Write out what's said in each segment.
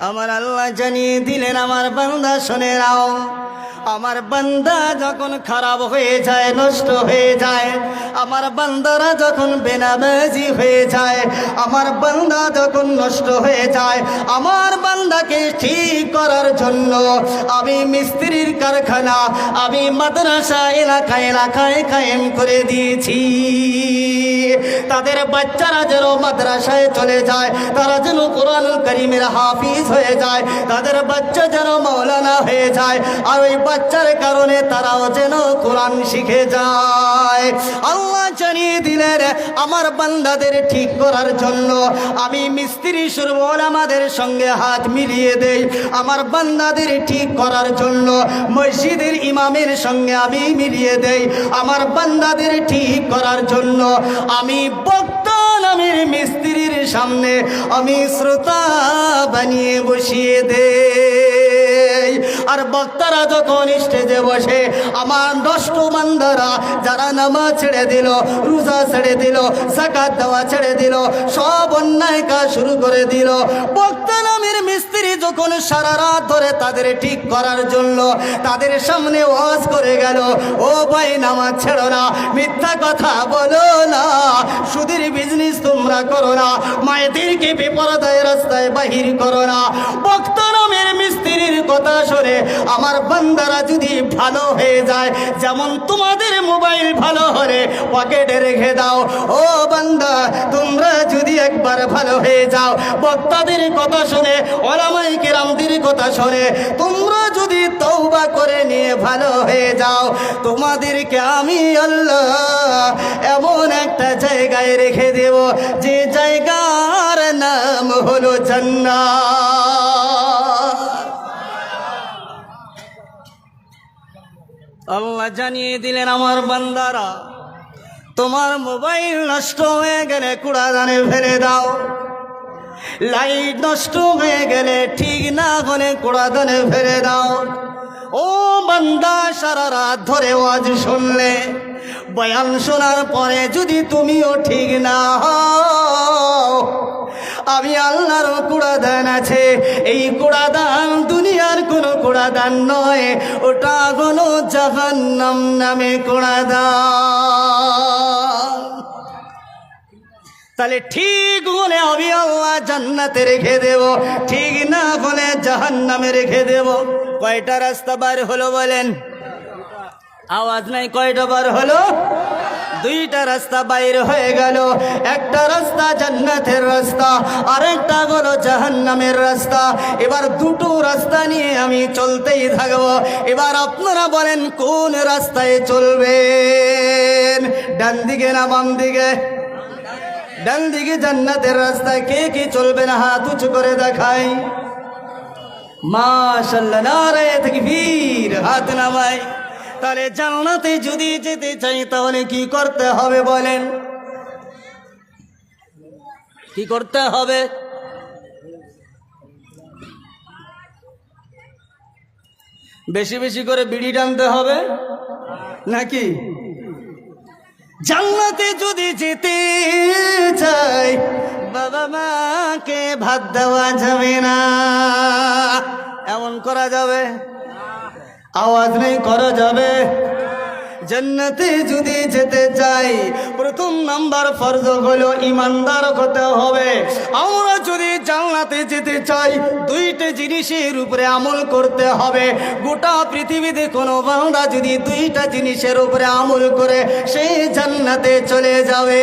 আমার আল্লাহ জানিয়ে দিলেন, আমার বান্দা শোনে নাও। আমার বান্দা যখন খারাপ হয়ে যায়, নষ্ট হয়ে যায়, আমার বান্দারা যখন বেনাবাজি হয়ে যায়, আমার বান্দা যখন নষ্ট হয়ে যায়, আমার বান্দাকে ঠিক করার জন্য আমি মিস্ত্রির কারখানা, আমি মাদ্রাসা এলাকা এলাকায় কায়েম করে দিয়েছি। তাদের বাচ্চারা যেন মাদ্রাসায় চলে যায়, তারা যেন কোরআন করিমের হাফিজ হয়ে যায়, তাদের বাচ্চা যেন মৌলানা হয়ে যায়, আর ওই বাচ্চার কারণে তারাও যেন কোরআন শিখে যায়। আল্লাহ জানিয়ে দিলেন, আমার বান্দাদের ঠিক করার জন্য আমি মিস্ত্রি সুরবল আমাদের সঙ্গে হাত মিলিয়ে দেই। আমার বান্দাদের ঠিক করার জন্য মসজিদের ইমামের সঙ্গে আমি মিলিয়ে দেই। আমার বান্দাদের ঠিক করার জন্য আমি বক্তা নামের মিস্ত্রির সামনে আমি শ্রোতা বানিয়ে বসিয়ে দেই আর বক্তারা যখন স্টেজে বসে, আমার নষ্ট বান্দারা যারা নামাজ ছেড়ে দিল, রোজা ছেড়ে দিল জাকাত দেওয়া ছেড়ে দিল, সব অন্যায় কাজ শুরু করে দিল। বক্তা নামের মিস্ত্রি যখন সারা রাত ধরে তাদের ঠিক করার জন্য তাদের সামনে ওয়াজ করে গেল, ও ভাই, নামাজ ছেড়ো না, মিথ্যা কথা বলো না সুদের বিজনেস তোমরা করো না, মায়েদেরকে বিপরদায় রাস্তায় বাহির করো না। বক্তা কথা আমার বান্দারা যদি ভালো হয়ে যায়, যেমন তোমাদের মোবাইল ভালো হলে পকেটে রেখে দাও। ও বান্দা, তোমরা যদি একবার ভালো হয়ে যাও, বক্তাদের কথা শুনে ওলামাই কেরামদের কথা শুনে, তোমরা যদি তৌবা করে নিয়ে ভালো হয়ে যাও, তোমাদেরকে আমি আল্লাহ এমন একটা জায়গায় রেখে দেব, যে জায়গার নাম হলো জান্নাত। আল্লাহ জানিয়ে দিলেন, আমার বান্দারা, তোমার মোবাইল নষ্ট হয়ে গেলে কুড়াদানে ফেলে দাও। লাইট নষ্ট হয়ে গেলে ঠিক না হলে কুড়াদানে ফেলে দাও। ও বান্দা, সারা রাত ধরে আজ শুনলে, বয়ান শোনার পরে যদি তুমিও ঠিক না হও আমি আল্লাহর কুড়াদান আছে। এই কুড়াদান দুনিয়ার কোনো কুড়াদান নয়, ওটা কোনো জাহান্নাম নামে কুড়াদান তাহলে ঠিক হলে আমি আল্লাহ জান্নাতে রেখে দেব, ঠিক না হলে জাহান্নামে রেখে দেব। কয়টা রাস্তা বার হলো বলেন? আওয়াজ নাই, কয়টা বার হলো? দুইটা রাস্তা বাইর হয়ে গেল। একটা রাস্তা জান্নাতের রাস্তা আর একটা হলো জাহান্নামের রাস্তা। এবার দুটো রাস্তা নিয়ে আমি চলতেই থাকব। এবার আপনারা বলেন, কোন রাস্তায় চলবেন? ডান দিকে না বাম দিকে? ডান দিকে জান্নাতের রাস্তায় কে কে চলবে না? হাত উঁচু করে দেখাই। মাশাল্লাহ নারায় তাকবীর, হাত নামাই। তাহলে জান্নাতে যদি যেতে চাই, তাহলে কি করতে হবে বলেন? কি করতে হবে? বেশি বেশি করে বিড়ি টানতে হবে? নাকি? জান্নাতে যদি যেতে চাই, বাবা মাকে ভাত দেওয়া যাবে না। এমন করা যাবে? আওয়াজ নেই, করা যাবে। জান্নাতে যদি যেতে চাই, প্রথম নাম্বার ফরজ হলো ইমানদার হতে হবে। আমরা যদি জান্নাতে যেতে চাই, দুইটা জিনিসের উপরে আমল করতে হবে। গোটা পৃথিবীতে কোনো বান্দা যদি দুইটা জিনিসের উপরে আমল করে সেই জান্নাতে চলে যাবে।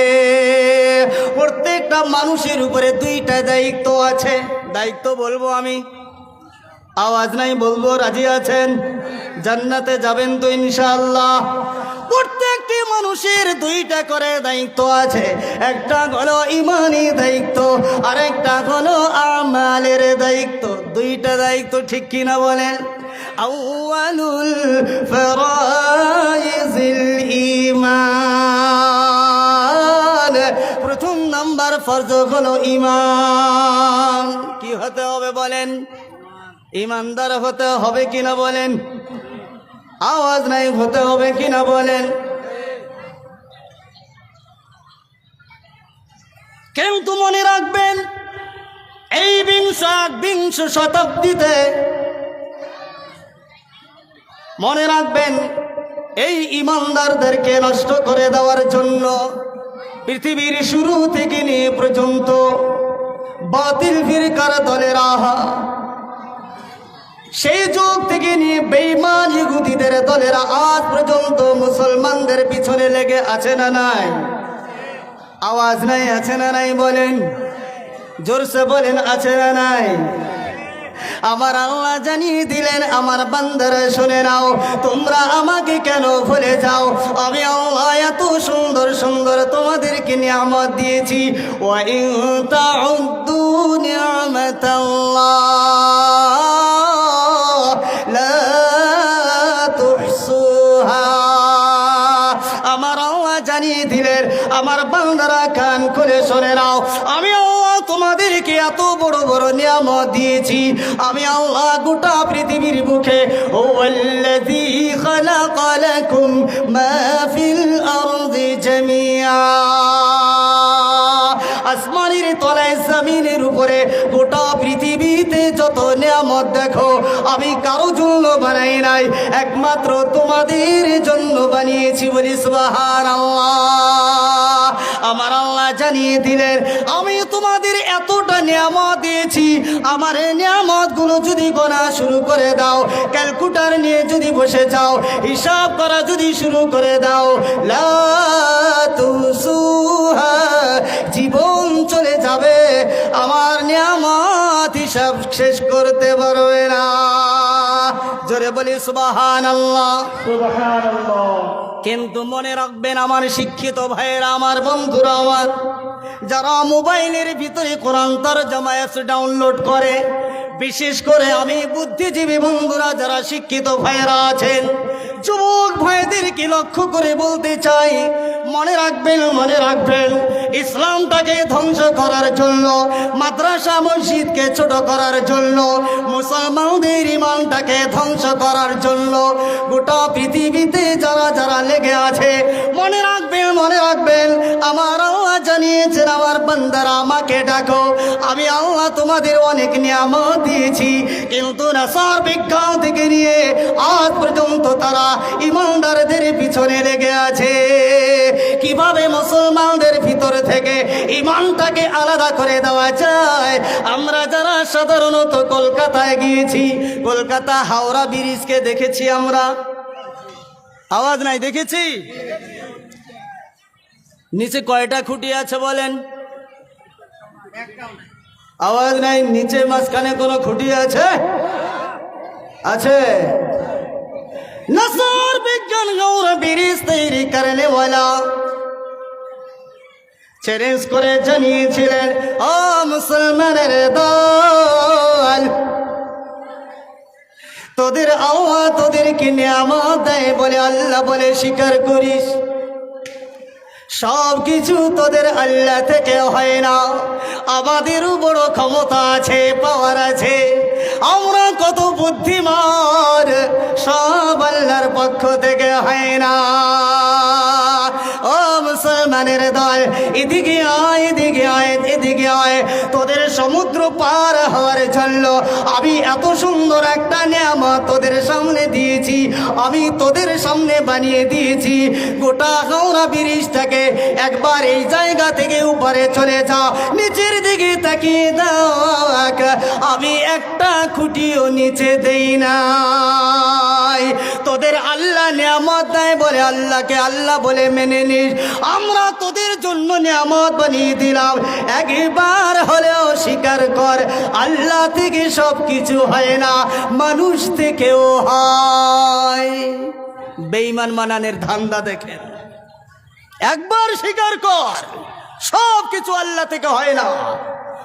প্রত্যেকটা মানুষের উপরে দুইটা দায়িত্ব আছে। দায়িত্ব বলব আমি। আওয়াজ নাই, বলব, রাজি আছেন? জান্নাতে যাবেন তো ইনশাআল্লাহ। প্রত্যেকটি মানুষের দুইটা করে দায়িত্ব আছে। একটা হলো ইমানি দায়িত্ব আর একটা হলো আমালের দায়িত্ব। দুইটা দায়িত্ব ঠিক কিনা বলেন? আউয়ালুল ফরাইজিল ঈমান। প্রথম নাম্বার ফরজ হলো ইমান কি হতে হবে বলেন? ইমানদার হতে হবে কিনা বলেন? আওয়াজ নাই, হতে হবে কিনা বলেন? কিন্তু মনে রাখবেন, এই বিংশ বিংশ শতাব্দীতে মনে রাখবেন, এই ইমানদারদেরকে নষ্ট করে দেওয়ার জন্য পৃথিবীর শুরু থেকে নিয়ে পর্যন্ত বাতিল ফিরকার দলের সেই যুগ থেকে নিয়ে বেইমান ইহুদিদের দলেরা আজ পর্যন্ত মুসলমানদের পিছনে লেগে আছে না নাই? আওয়াজ নাই, আছে না নাই বলেন? জোরসে বলেন, আছে না নাই? আমার আল্লাহ জানিয়ে দিলেন, আমার বান্দারা শুনে নাও, তোমরা আমাকে কেন ভুলে যাও? আমি আল্লাহ এত সুন্দর সুন্দর তোমাদেরকে নিয়ামত দিয়েছি। ওয়া ইন তাউদ্দু নিয়ামাতাল্লাহ। বান্দারা কান করে শোনে নাও। আমি আল্লাহ তোমাদেরকে এত বড় বড় নিয়ামত দিয়েছি। আমি আল্লাহ গোটা পৃথিবীর মুখে ও আল্লাযী খালাকা লাকুম মা ফিল আরদি জামিআ। যত নিয়ামত দেখো, আমি কারও জন্য বানাই নাই, একমাত্র তোমাদের জন্য বানিয়েছি বলি সুবাহান আমার আল্লাহ জানিয়ে দিলেন, আমি তোমাদের এতটা নিয়ামত দিয়েছি, আমার এই নিয়ামতগুলো যদি গোনা শুরু করে দাও, ক্যালকুটার নিয়ে যদি বসে যাও, হিসাব করা যদি শুরু করে দাও, লা জীবন হিসাব শেষ করতে পারবে না। জোরে বলি সুবাহান আল্লাহ কিন্তু মনে রাখবেন, আমার শিক্ষিত ভাইয়েরা, আমার বন্ধুরা, আমার যারা মোবাইলের ভিতরে কোরআন তরজমা অ্যাপস ডাউনলোড করে, বিশেষ করে আমি বুদ্ধিজীবী বন্ধুরা, যারা শিক্ষিত ভাইয়েরা আছেন, যুবক ভাইদেরকে লক্ষ্য করে বলতে চাই মনে রাখবেন মনে রাখবেন। ইসলামটাকে ধ্বংস করার জন্য, মাদ্রাসা মসজিদকে ছোট করার জন্য, মুসলমানদের ইমানটাকে ধ্বংস করার জন্য, গোটা পৃথিবীতে যারা যারা লেগে আছে, মনে রাখবেন মনে রাখবেন, আমার আল্লাহ জানিয়েছেন, আমার বান্দারা আমাকে ডাকো। তোমাদের অনেক নিয়ামত দিয়েছি। কিন্তু নাসার বিজ্ঞান থেকে নিয়ে আজ পর্যন্ত তারা ইমানদারদের পিছনে লেগে আছে। কীভাবে মুসলমানদের ভিতর থেকে ইমানটাকে আলাদা করে দেওয়া যায়? আমরা যারা সাধারণত কলকাতায় গিয়েছি, কলকাতা হাওড়া ব্রিজকে দেখেছি আমরা। আওয়াজ নাই, দেখেছি? নিচে কয়টা খুঁটি আছে বলেন? আওয়াজ নাই নিচে মাঝখানে কোনো খুঁটি আছে? আছে। নসর বিজ্ঞান গৌর বিরিস তৈরি করলে চ্যালেঞ্জ করে জানিয়েছিলেন ও মুসলমানের দল, তোদের আওয়া তোদেরকে নিয়ামত দেয় বলে আল্লাহ বলে স্বীকার করিস। সব কিছু তোদের আল্লাহ থেকে হয় না। আমাদেরও বড় ক্ষমতা আছে পাওয়ার আছে। আমরা কত বুদ্ধিমান, সব আল্লাহর পক্ষ থেকে হয় না। ও মুসলমানের দল, এদিকে আয় এদিকে আয় এদিকে আয়। তোদের সমুদ্র পার হওয়ার জন্য আমি এত সুন্দর একটা নিয়ামত তোদের দিয়েছি, আমি তোদের সামনে বানিয়ে দিয়েছি। গোটা হাওড়া ব্রিজটাকে একবার এই জায়গা থেকে উপরে চলে যা, নিচের দিকে তাকিয়ে দেখ, আমি একটা খুঁটিও নিচে দেই না তোদের আল্লাহ নিয়ামত দেয় বলে, আল্লাহকে আল্লাহ বলে মেনে নিস। আমরা তোদের জন্য নিয়ামত বানিয়ে দিলাম। একবার হলেও স্বীকার কর, আল্লাহ থেকে সব কিছু হয় না, মানুষ থেকেও হয়। বেইমান মানানের ধান্দা দেখেন। একবার স্বীকার কর সব কিছু আল্লাহ থেকে হয় না।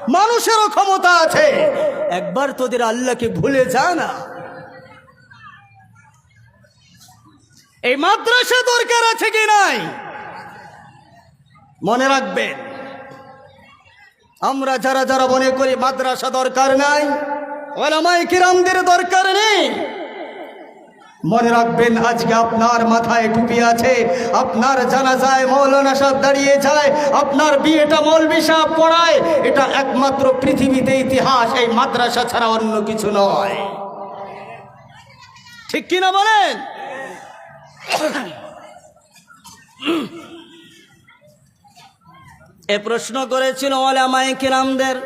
মানুষেরও ক্ষমতা আছে। একবার তোদের আল্লাহকে ভুলে যা না। এই মাদ্রাসা দরকার আছে কি নাই? মনে রাখবেন, আমরা যারা যারা মনে করি মাদ্রাসা দরকার নাই ওলামাই কিরামদের দরকার নেই। মনে রাখবেন, আজকে আপনার মাথায় টুপি আছে, আপনার জানাজায় মৌলানা সাহেব দাঁড়িয়ে যায়, আপনার বিয়েটা মৌলবি সাহেব পড়ায়, এটা একমাত্র পৃথিবীতে ইতিহাস, এই মাদ্রাসা ছাড়া অন্য কিছু নয়। ঠিক কিনা বলেন? এ প্রশ্ন করেছিল ওলামাই কিরামদের।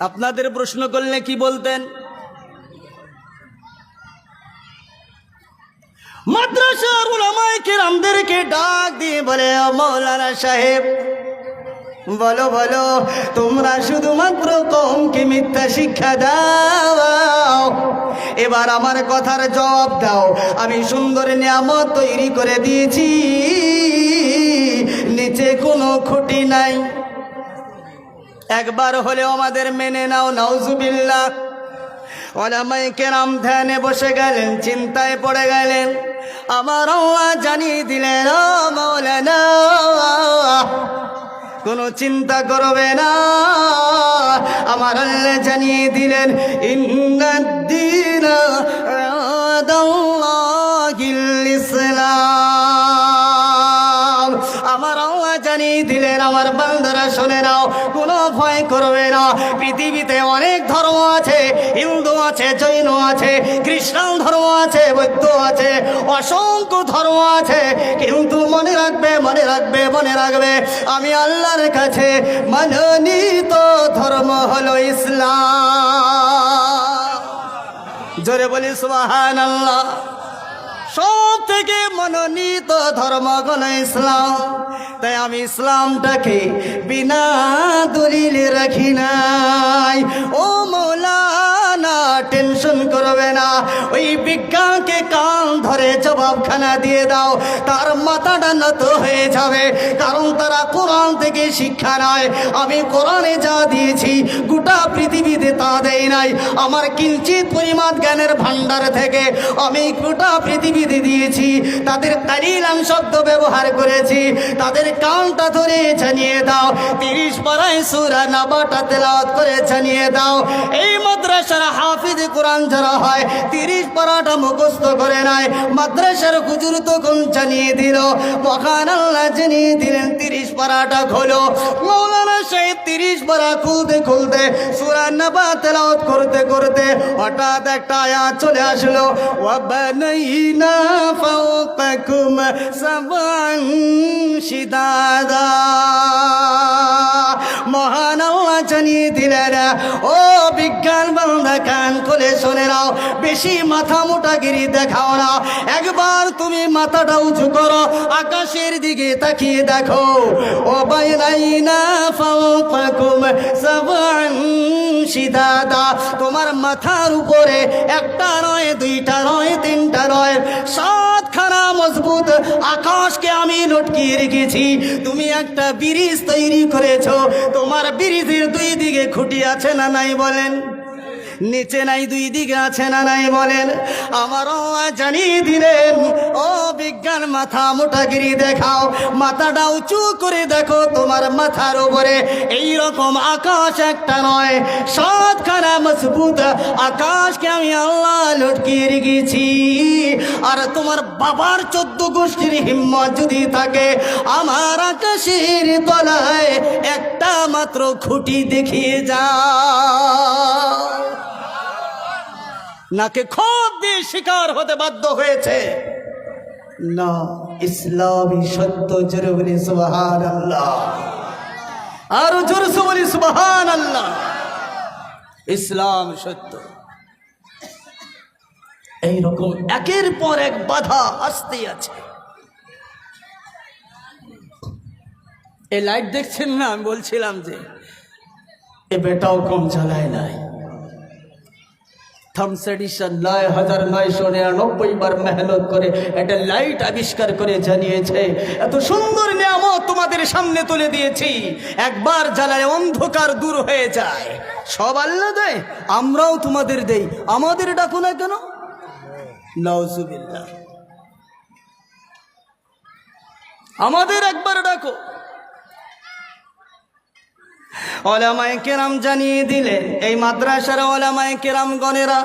আপনাদের প্রশ্ন করলে কি বলতেন? মাদ্রাসার উলামায়ে কেরামদেরকে ডাক দিয়ে বলে, "ও মৌলানা সাহেব, বলো বলো, তোমরা শুধুমাত্র কমকে মিথ্যা শিক্ষা দাও। এবার আমার কথার জবাব দাও। আমি সুন্দর নিয়ামত তৈরি করে দিয়েছি। নাই। একবার হলেও আমাদের মেনে নাও, নাউজুবিল্লাহ। ওলামাই কেরাম ধ্যানে বসে গেলেন, চিন্তায় পড়ে গেলেন। আমার জানিয়ে দিলেন কোনো চিন্তা করবে না। আমার জানিয়ে দিলেন, ইন্নাদ্দিন ইসলাম। দিলেন আমার বান্দারা, শুনে নাও, কোনো ভয় করবে না। পৃথিবীতে অনেক ধর্ম আছে, হিন্দু আছে, জৈন আছে, খ্রিস্টান ধর্ম আছে, বৌদ্ধ আছে, অসংখ্য ধর্ম আছে, কিন্তু মনে রাখবে মনে রাখবে মনে রাখবে, আমি আল্লাহর কাছে মনোনীত ধর্ম হলো ইসলাম। জোরে বলি সুবাহান আল্লাহ সব থেকে মনোনীত ধর্ম গণ ইসলাম। তাই আমি ইসলামটাকে বিনা দলিল রাখি নাই। ও মৌলানা টেনশন করবে না। ওই বিজ্ঞানকে কান ধরে জবাবখানা দিয়ে দাও। তার মাথাটা নত হয়ে যাবে, কারণ তারা কোরআন থেকে শিক্ষা নয়। আমি কোরআনে যা দিয়েছি, গোটা পৃথিবীতে তা দেয় নাই। আমার কিঞ্চিত পরিমাণ জ্ঞানের ভাণ্ডার থেকে আমি গোটা পৃথিবীতে দিয়েছি। তাদের কালিলাম শব্দ ব্যবহার করেছি। তাদের কানটা ধরে জানিয়ে দাও। তিরিশ পাড়ায় সুরা নাবাটা তেলাওয়াত করে জানিয়ে দাও। এই মাদ্রাসার হাফিজ কোরআন যারা হয়, তিরিশ পাড়াটা মুখস্থ করে নাই। মাদ্রাসার হুজুর তখন জানিয়ে দিল মহান আল্লাহ জানিয়ে দিলেন, তিরিশ পাড়াটা খোলো। মৌলানা সাহেব তিরিশ পাড়া খুলতে খুলতে সুরা নাবা তেলাওয়াত করতে করতে হঠাৎ একটা আয়াত চলে আসলো, ওয়াবানাইনা ফাওকাকুম সাবান শিদাদা। মহান আল্লাহ জানিয়ে দিলেন, ও বিজ্ঞান বান্দা, কান খুলে শুনে নাও, বেশি মাথা মোটাগিরি দেখাও না। একবার তুমি মাথাটা উঁচু করো, আকাশের দিকে তাকিয়ে দেখো। ও বাইনাইনা ফাওকাকুম সাবান শিদাদা। তোমার মাথার উপরে একটা নয়, দুইটা নয়, তিনটা নয় আমি লটকিয়ে রেখেছি। তুমি একটা ব্রিজ তৈরি করেছ। তোমার ব্রিজের দুই দিকে খুঁটি আছে না নাই বলেন? নিচে নাই, দুই দিকে আছে না নাই বলেন। আমারও জানিয়ে দিলেন, ও বিজ্ঞান, মাথা মোটাগিরি দেখাও, মাথাটা উঁচু করে দেখো তোমার মাথার উপরে। এই রকম আকাশ একটা নয়, সাতখানা মজবুত আকাশকে আমি আল্লাহ লটকিয়ে রেখেছি। আর তোমার বাবার চোদ্দ গোষ্ঠীর হিম্মত যদি থাকে, আমার আকাশের তলায় একটা মাত্র খুঁটি দেখিয়ে যা নাকে খুব দিয়ে শিকার হতে বাধ্য হয়েছে। না ইসলামী সত্য জোরে বলি সুবাহান আল্লাহ আরও জোরে বলি সুবাহান আল্লাহ ইসলাম সত্য। এইরকম একের পর এক বাধা আসতে আছে। এই লাইট দেখছেন না? আমি বলছিলাম যে এ বেটাও কম চালায় নাই। থামস এডিশন নয় হাজার নয়শো নিরানব্বই বার মেহনত করে একটা লাইট আবিষ্কার করে জানিয়েছে। এত সুন্দর নিয়ামত তোমাদের সামনে তুলে দিয়েছি। একবার জ্বালায় অন্ধকার দূর হয়ে যায়। সব আল্লাহ দেয়, আমরাও তোমাদের দেই। আমাদের ডাকো না কেন? নাউজুবিল্লাহ। আমাদের একবার ডাকো। ওলামায় কেরাম জানিয়ে দিলে এই মাদ্রাসার ওলামায় কেরাম গণেরা